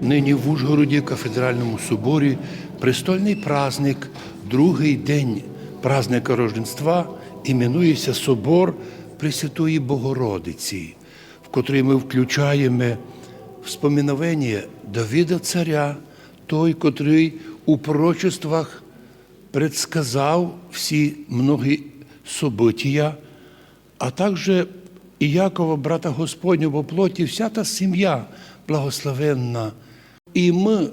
Нині в Ужгороді кафедральному соборі престольний праздник, другий день праздника Рождества іменується Собор Пресвятої Богородиці, в котрий ми включаємо вспоминовення Давіда Царя, той, котрий у пророчествах предсказав всі многі события, а також і Якова, брата Господнього по плоті, вся та сім'я благословенна. І ми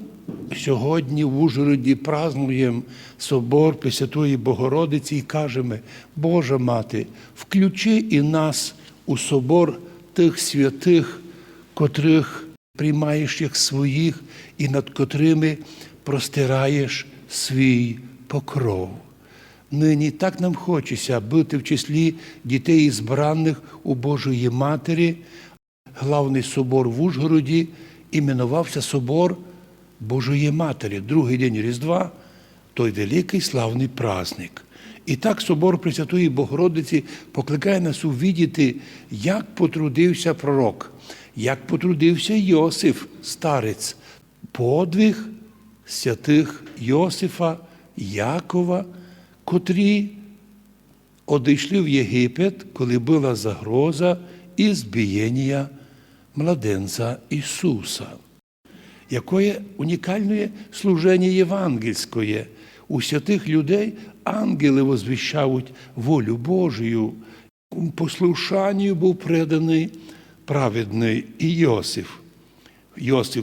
сьогодні в Ужгороді празнуємо собор Пресвятої Богородиці і кажемо, Божа Мати, включи і нас у собор тих святих, котрих приймаєш як своїх і над котрими простираєш свій покров. Нині так нам хочеться бути в числі дітей збраних у Божої Матері. Главний собор в Ужгороді іменувався Собор Божої Матері, другий день Різдва, той великий славний праздник. І так собор Пресвятої Богородиці покликає нас увідіти, як потрудився пророк, як потрудився Йосиф, старець, подвиг святих Йосифа, Якова, котрі одійшли в Єгипет, коли була загроза і збієння младенця Ісуса. Якое унікальне служення євангельське. У святих людей ангели возвіщають волю Божію. Послушанню був преданий праведний і Йосиф.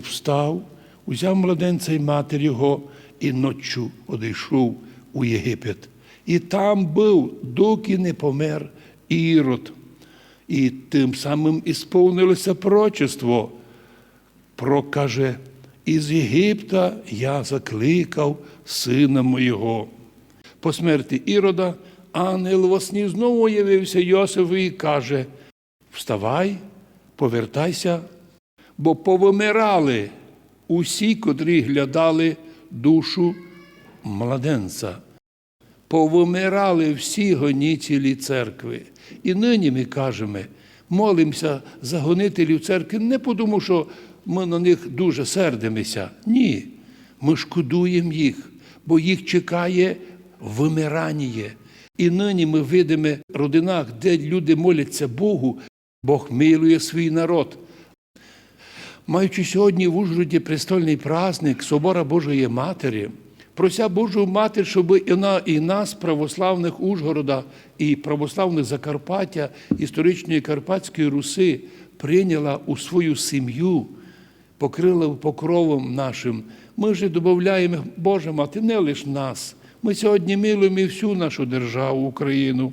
Встав, узяв младенця і матір його і ноччю одійшов у Єгипет. І там був, доки не помер Ірод. І тим самим ісповнилося прочество. Пророк каже, із Єгипта я закликав сина моєго. По смерті Ірода ангел во сні знову явився Йосифу і каже: Вставай, повертайся, бо повимирали усі, котрі глядали душу младенця. Повимирали всі гонітелі церкви. І нині ми кажемо, молимося за гонителів церкви не тому, що ми на них дуже сердимося. Ні. Ми шкодуємо їх, бо їх чекає вимирання. І нині ми видимо родинах, де люди моляться Богу, Бог милує свій народ. Маючи сьогодні в Ужгороді престольний праздник Собора Божої Матері, прося Божу Матір, щоб і, на, і нас, православних Ужгорода, і православних Закарпаття, історичної Карпатської Руси, прийняла у свою сім'ю, покрила покровом нашим. Ми ж додаємо, Боже Мати, не лише нас. Ми сьогодні милуємо і всю нашу державу, Україну.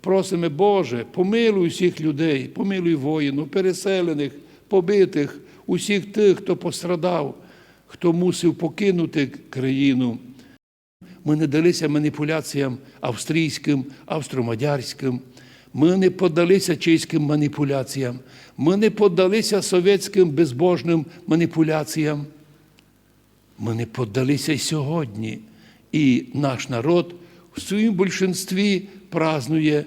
Просимо, Боже, помилуй всіх людей, помилуй воїнів, переселених, побитих, усіх тих, хто пострадав, хто мусив покинути країну. Ми не далися маніпуляціям австрійським, австромадярським. Ми не подалися чеським маніпуляціям. Ми не подалися совєтським безбожним маніпуляціям. Ми не поддалися й сьогодні. І наш народ в своїм більшинстві празнує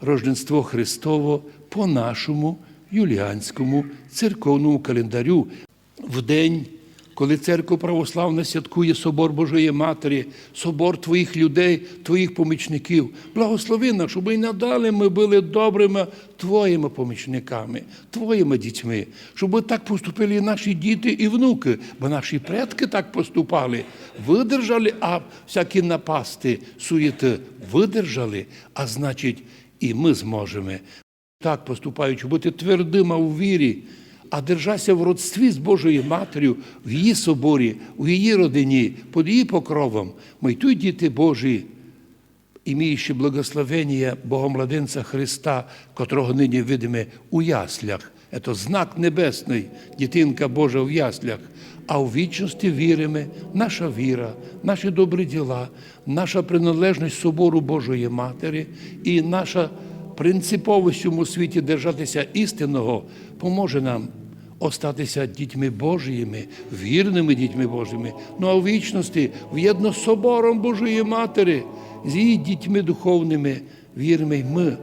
Рождество Христово по нашому юліанському церковному календарю в день, коли церква православна святкує собор Божої Матері, собор твоїх людей, твоїх помічників. Благослови нас, щоб і надалі ми були добрими твоїми помічниками, твоїми дітьми, щоб так поступили і наші діти і внуки, бо наші предки так поступали, видержали, а всякі напасти, суєти видержали, а значить, і ми зможемо. Так поступаючи, бути твердима у вірі, а держася в родстві з Божою Матір'ю, в її соборі, в її родині, під її покровом. Ми й діти Божі, іміючи благословення Богомладенця Христа, котрого нині видиме у яслях. Це знак небесний, дитинка Божа в яслях. А в вічності віримо, наша віра, наші добрі діла, наша приналежність собору Божої Матері і наша принциповість в цьому світі держатися істинного поможе нам остатися дітьми Божіми, вірними дітьми Божими. Ну а в вічності в'єдно з собором Божої Матері, з її дітьми духовними, віримо ми,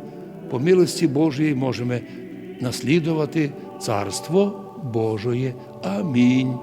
по милості Божої можемо наслідувати Царство Божої. Амінь.